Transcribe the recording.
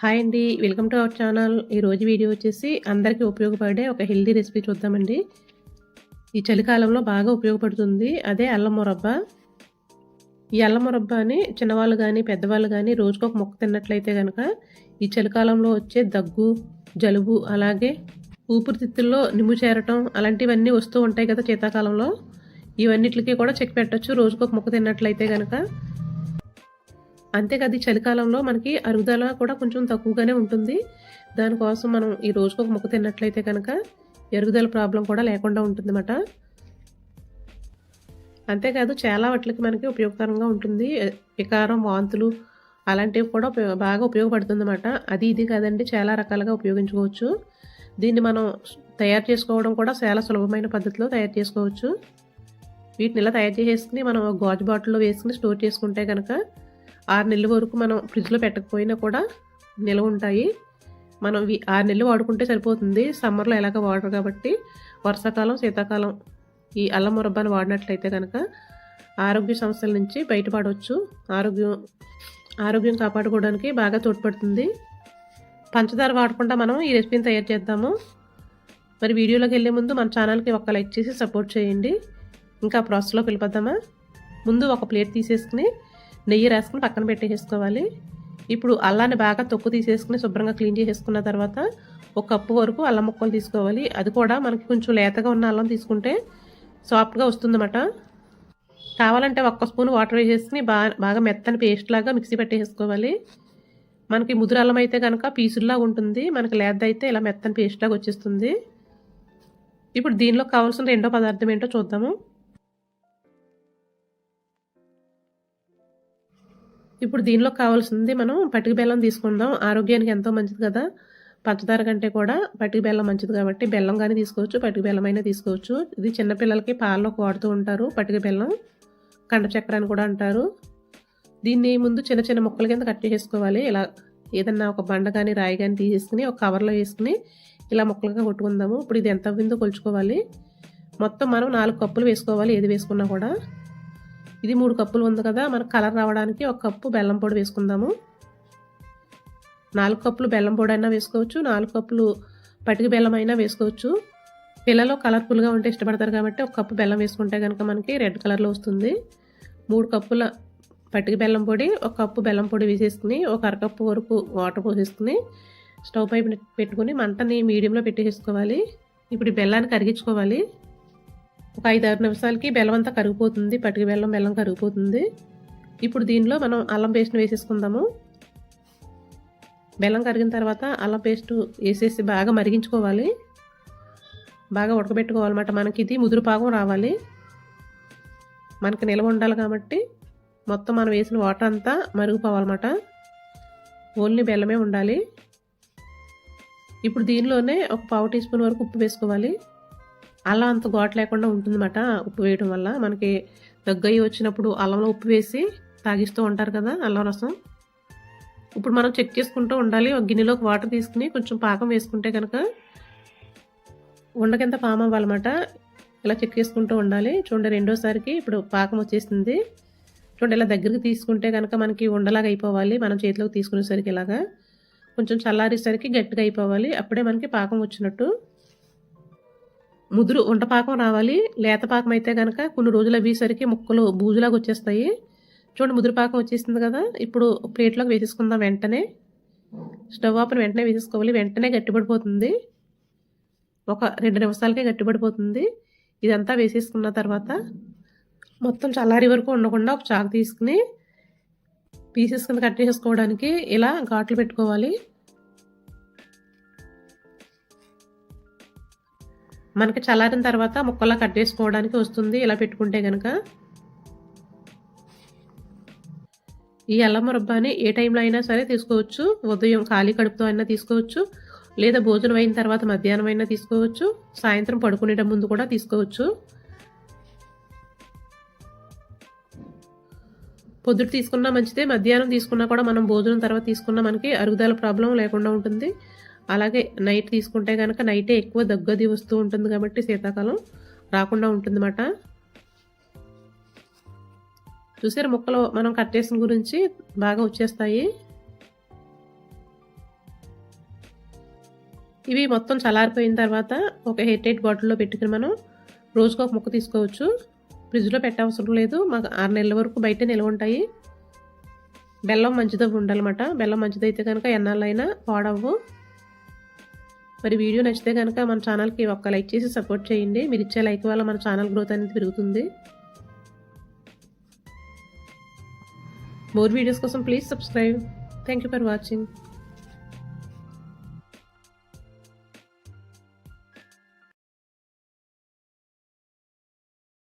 Hi అండి welcome to our channel. ఈరోజు video వచ్చేసి అందరికీ ఉపయోగపడే ఒక హెల్దీ రెసిపీ చూద్దామండి. ఈ చలికాలంలో బాగా ఉపయోగపడుతుంది. అదే అల్లం మురబ్బ. ఈ అల్లం మురబ్బాని చిన్నవాళ్ళు కానీ పెద్దవాళ్ళు కానీ రోజుకొక మొక్క తిన్నట్లయితే కనుక ఈ చలికాలంలో వచ్చే దగ్గు జలుబు అలాగే ఊపిరితిత్తుల్లో నిమ్ము చేరటం అలాంటివన్నీ వస్తూ ఉంటాయి కదా శీతాకాలంలో ఇవన్నిటికి కూడా చెక్ పెట్టచ్చు. రోజుకొక మొక్క తిన్నట్లయితే కనుక అంతేకాదు ఈ చలికాలంలో మనకి అరుగుదల కూడా కొంచెం తక్కువగానే ఉంటుంది. దానికోసం మనం ఈ రోజుకు ఒక మొక్క తిన్నట్లయితే కనుక ఎరుగుదల ప్రాబ్లం కూడా లేకుండా ఉంటుందన్నమాట. అంతేకాదు చాలా వాటికి మనకి ఉపయోగకరంగా ఉంటుంది. వికారం వాంతులు అలాంటివి కూడా ఉపయో- బాగా ఉపయోగపడుతుందన్నమాట. అది ఇది కాదండి చాలా రకాలుగా ఉపయోగించుకోవచ్చు. దీన్ని మనం తయారు చేసుకోవడం కూడా చాలా సులభమైన పద్ధతిలో తయారు చేసుకోవచ్చు. వీటిని ఇలా తయారు చేసేసుకుని మనం గాజు బాటిల్లో వేసుకుని స్టోర్ చేసుకుంటే కనుక ఆరు నెలల వరకు మనం ఫ్రిడ్జ్లో పెట్టకపోయినా కూడా నిల్వ ఉంటాయి. మనం ఆరు నెలలు వాడుకుంటే సరిపోతుంది. సమ్మర్లో ఎలాగ వాడరు కాబట్టి వర్షాకాలం శీతాకాలం ఈ అల్లం మురబ్బాను వాడినట్లయితే కనుక ఆరోగ్య సమస్యల నుంచి బయటపడవచ్చు. ఆరోగ్యం ఆరోగ్యం కాపాడుకోవడానికి బాగా తోడ్పడుతుంది. పంచదార వాడకుండా మనం ఈ రెసిపీని తయారు చేద్దాము. మరి వీడియోలోకి వెళ్ళే ముందు మన ఛానల్కి ఒక లైక్ చేసి సపోర్ట్ చేయండి. ఇంకా ప్రాసెస్లోకి వెళ్ళిపోద్దామా ముందు ఒక ప్లేట్ తీసేసుకుని నెయ్యి రాసుకుని పక్కన పెట్టేసుకోవాలి ఇప్పుడు అల్లాన్ని బాగా తొక్కు తీసేసుకుని శుభ్రంగా క్లీన్ చేసేసుకున్న తర్వాత ఒక కప్పు వరకు అల్లం ముక్కలు తీసుకోవాలి. అది కూడా మనకి కొంచెం లేతగా ఉన్న అల్లం తీసుకుంటే సాఫ్ట్గా వస్తుందన్నమాట. కావాలంటే ఒక్క స్పూన్ వాటర్ వేసేసుకుని బాగా బాగా మెత్తని పేస్ట్ లాగా మిక్సీ పెట్టేసుకోవాలి మనకి ముదురు అల్లం అయితే కనుక పీసుల్లాగా ఉంటుంది. మనకి లేత అయితే ఇలా మెత్తని పేస్ట్ లాగా వచ్చేస్తుంది. ఇప్పుడు దీనిలో కావాల్సిన రెండో పదార్థం ఏంటో చూద్దాము. ఇప్పుడు దీనిలో కావాల్సింది మనం పటిక బెల్లం తీసుకుందాం. ఆరోగ్యానికి ఎంతో మంచిది కదా. పంచదార కంటే కూడా పటిక బెల్లం మంచిది కాబట్టి బెల్లం కానీ తీసుకోవచ్చు పటిక బెల్లం అయినా తీసుకోవచ్చు. ఇది చిన్నపిల్లలకి పాలలో వాడుతూ ఉంటారు పటిక బెల్లం. కండ చక్కెర అని కూడా అంటారు. దీన్ని ముందు చిన్న చిన్న ముక్కల కింద కట్ చేసుకోవాలి. ఇలా ఏదన్నా ఒక బండ కానీ రాయి కానీ తీసేసుకుని ఒక కవర్లో వేసుకుని ఇలా ముక్కలుగా కొట్టుకుందాము. ఇప్పుడు ఇది ఎంత అవ్విందో కొలుచుకోవాలి. మొత్తం మనం నాలుగు కప్పులు వేసుకోవాలి. ఏది వేసుకున్నా కూడా. ఇది మూడు కప్పులు ఉంది కదా మనకు కలర్ రావడానికి ఒక కప్పు బెల్లం పొడి వేసుకుందాము. నాలుగు కప్పులు బెల్లం పొడి అయినా వేసుకోవచ్చు నాలుగు కప్పులు పటిక బెల్లం అయినా వేసుకోవచ్చు. పిల్లలు కలర్ఫుల్గా ఉంటే ఇష్టపడతారు కాబట్టి ఒక కప్పు బెల్లం వేసుకుంటే కనుక మనకి రెడ్ కలర్లో వస్తుంది. మూడు కప్పుల పటిక బెల్లం పొడి ఒక కప్పు బెల్లం పొడి వేసేసుకుని ఒక అరకప్పు వరకు వాటర్ పోసేసుకుని స్టవ్ పై పెట్టుకుని మంటని మీడియంలో పెట్టేసుకోవాలి. ఇప్పుడు బెల్లాన్ని కరిగించుకోవాలి. ఒక ఐదు ఆరు నిమిషాలకి బెల్లం అంతా కరిగిపోతుంది పటిక బెల్లం బెల్లం కరిగిపోతుంది. ఇప్పుడు దీనిలో మనం అల్లం పేస్ట్ని వేసేసుకుందాము. బెల్లం కరిగిన తర్వాత అల్లం పేస్ట్ వేసేసి బాగా మరిగించుకోవాలి. బాగా ఉడకబెట్టుకోవాలన్నమాట. మనకి ఇది ముదురు పాకం రావాలి. మనకి నిల్వ ఉండాలి కాబట్టి మొత్తం మనం వేసిన వాటర్ అంతా మరిగిపోవాలన్నమాట. ఓన్లీ బెల్లమే ఉండాలి. ఇప్పుడు దీనిలోనే ఒక పావు టీ స్పూన్ వరకు ఉప్పు వేసుకోవాలి. అల్లం అంత ఘాటు లేకుండా ఉంటుందన్నమాట ఉప్పు వేయడం వల్ల. మనకి దగ్గయ్యి వచ్చినప్పుడు అల్లంలో ఉప్పు వేసి తాగిస్తూ ఉంటారు కదా అల్లం రసం. ఇప్పుడు మనం చెక్ చేసుకుంటూ ఉండాలి. ఒక గిన్నెలోకి వాటర్ తీసుకుని కొంచెం పాకం వేసుకుంటే కనుక ఉండకింత పాము అవ్వాలన్నమాట. ఇలా చెక్ చేసుకుంటూ ఉండాలి. చూడండి రెండోసారికి ఇప్పుడు పాకం వచ్చేసింది. చూడండి ఇలా దగ్గరికి తీసుకుంటే కనుక మనకి ఉండలాగా అయిపోవాలి. మనం చేతిలోకి తీసుకునేసరికి ఇలాగా. కొంచెం చల్లారేసరికి గట్టిగా అయిపోవాలి. అప్పుడే మనకి పాకం వచ్చినట్టు. ముదురు వంట పాకం రావాలి. లేత పాకం అయితే కనుక కొన్ని రోజులు అవ్వేసరికి ముక్కలు బూజులాగా వచ్చేస్తాయి. చూడండి ముదురుపాకం వచ్చేసింది కదా. ఇప్పుడు ప్లేట్లోకి వేసేసుకుందాం వెంటనే. స్టవ్ ఆపని వెంటనే వేసేసుకోవాలి. వెంటనే గట్టిపడిపోతుంది. ఒక రెండు నిమిషాలకే గట్టిపడిపోతుంది. ఇదంతా వేసేసుకున్న తర్వాత మొత్తం చల్లారి వరకు ఉండకుండా ఒక చాకు తీసుకుని పీసెస్ కింద కట్ చేసుకోవడానికి ఇలా ఘాట్లు పెట్టుకోవాలి. మనకి చల్లారిన తర్వాత ముక్కలా కట్ చేసుకోవడానికి వస్తుంది. ఇలా పెట్టుకుంటే కనుక ఈ అల్లం మురబ్బాని ఏ టైంలో అయినా సరే తీసుకోవచ్చు. ఉదయం ఖాళీ కడుపుతో అయినా తీసుకోవచ్చు. లేదా భోజనం అయిన తర్వాత మధ్యాహ్నం అయినా తీసుకోవచ్చు. సాయంత్రం పడుకునేట ముందు కూడా తీసుకోవచ్చు. పొద్దుట తీసుకున్నా మంచిదే. మధ్యాహ్నం తీసుకున్నా కూడా మనం భోజనం తర్వాత తీసుకున్నా మనకి అరుగుదల ప్రాబ్లం లేకుండా ఉంటుంది. అలాగే నైట్ తీసుకుంటే కనుక నైటే ఎక్కువ దగ్గది వస్తూ ఉంటుంది కాబట్టి శీతాకాలం రాకుండా ఉంటుందన్నమాట. చూసారు ముక్కలు మనం కట్ చేసిన గురించి బాగా వచ్చేస్తాయి. ఇవి మొత్తం చల్లారిపోయిన తర్వాత ఒక హెయిట్ ఎయిట్ బాటిల్లో పెట్టుకుని మనం రోజుకు ఒక ముక్క తీసుకోవచ్చు. ఫ్రిడ్జ్లో పెట్టవసరం లేదు. మాకు ఆరు నెలల వరకు బయట నిల్వ ఉంటాయి. బెల్లం మంచిది ఉండాలన్నమాట. బెల్లం మంచిదైతే కనుక ఎన్నాళ్ళైనా పాడవు మరి వీడియో నచ్చితే కనుక మన ఛానల్కి ఒక్క లైక్ చేసి సపోర్ట్ చేయండి. మీరు ఇచ్చే లైక్ వల్ల మన ఛానల్ గ్రోత్ అనేది పెరుగుతుంది. మోర్ వీడియోస్ కోసం please subscribe. Thank you for watching